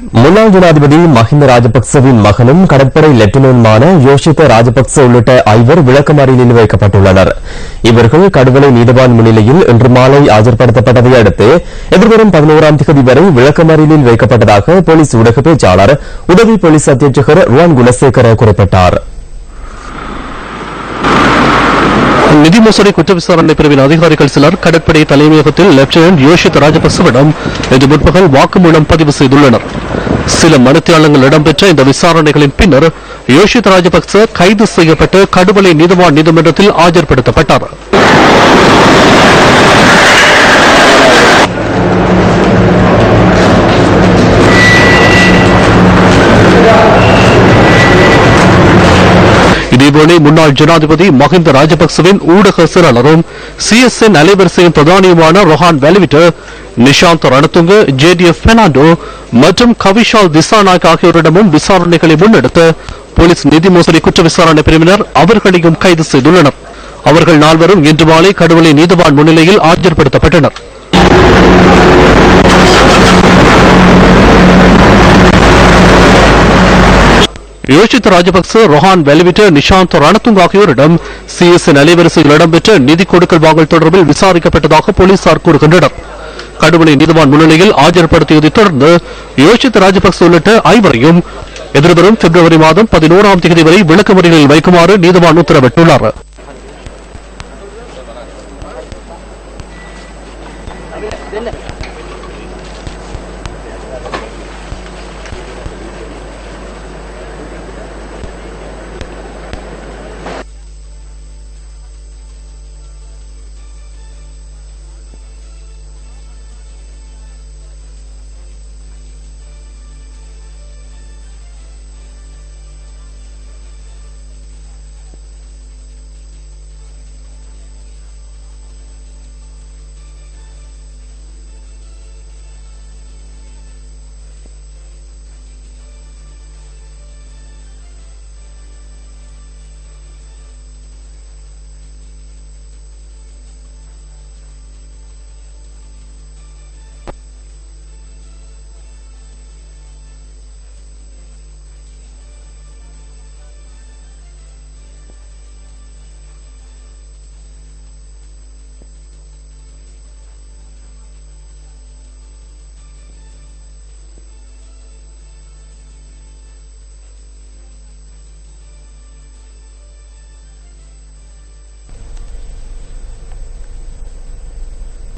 முன்னாள் ஜனாதிபதி மஹிந்த ராஜபக்சவின் மகனும் கடற்படை லெப்டினன்ட்மான யோஷித ராஜபக்ச உள்ளிட்ட ஐவர் விளக்கமறியலில் வைக்கப்பட்டுள்ளனர். இவர்கள் கடுவலை நீதவான் முன்னிலையில் இன்று மாலை ஆஜர்படுத்தப்பட்டதை அடுத்து எதிர்வரும் பதினோராம் தேதி வரை விளக்கமறியலில் வைக்கப்பட்டதாக போலீஸ் ஊடக பேச்சாளர் உதவி போலீஸ் அத்தியட்சகர் ருவான் குணசேகர குறிப்பிட்டார். நிதி மோசடி குற்ற விசாரணை பிரிவின் அதிகாரிகள் சிலர் கடற்படை தலைமையகத்தில் லெப்டினன்ட் யோஷித் ராஜபக்சவிடம் இன்று முற்பகல் வாக்குமூலம் பதிவு செய்துள்ளனர். சில மனுத்தியாளங்கள் இடம்பெற்ற இந்த விசாரணைகளின் பின்னர் யோஷித் ராஜபக்ச கைது செய்யப்பட்டு கடுவலை நீதவான் நீதிமன்றத்தில் ஆஜர்படுத்தப்பட்டார். முன்னாள் ஜனாதிபதி மஹிந்த ராஜபக்சவின் ஊடக செயலாளரும் சிஎஸ்என் அலைவரிசையின் பிரதானியுமான ரொஹான் வெலிவிட்டர் நிஷாந்த் ரணத்துங்க ஜேடிஎஃப் பெர்னாண்டோ மற்றும் கவிஷால் திசாநாயக் ஆகியோரிடமும் விசாரணைகளை முன்னெடுத்து போலீஸ் நிதி மோசடி குற்ற விசாரணை பிரிவினர் அவர்களையும் கைது செய்துள்ளனர். அவர்கள் நால்வரும் இன்று மாலை கடுவலை நீதவான் முன்னிலையில் ஆஜர்படுத்தப்பட்டனர். யோஷித் ராஜபக்ச ரொஹான் வெளிவிட்ட நிஷாந்த் ரணத்துங் ஆகியோரிடம் சிஎஸ்என் அலைவரிசையில் இடம்பெற்ற நிதி கொடுக்கல் வாங்கல் தொடர்பில் விசாரிக்கப்பட்டதாக போலீசார் கூறுகின்றனர் கடுமலை நீதிவான் முன்னிலையில் ஆஜர்படுத்தியதைத் தொடர்ந்து யோஷித் ராஜபக்ச உள்ளிட்ட ஐவரையும் எதிர்வரும் பிப்ரவரி மாதம் பதினோராம் தேதி வரை விளக்கமறிகளில் வைக்குமாறு நீதிவான் உத்தரவிட்டுள்ளார்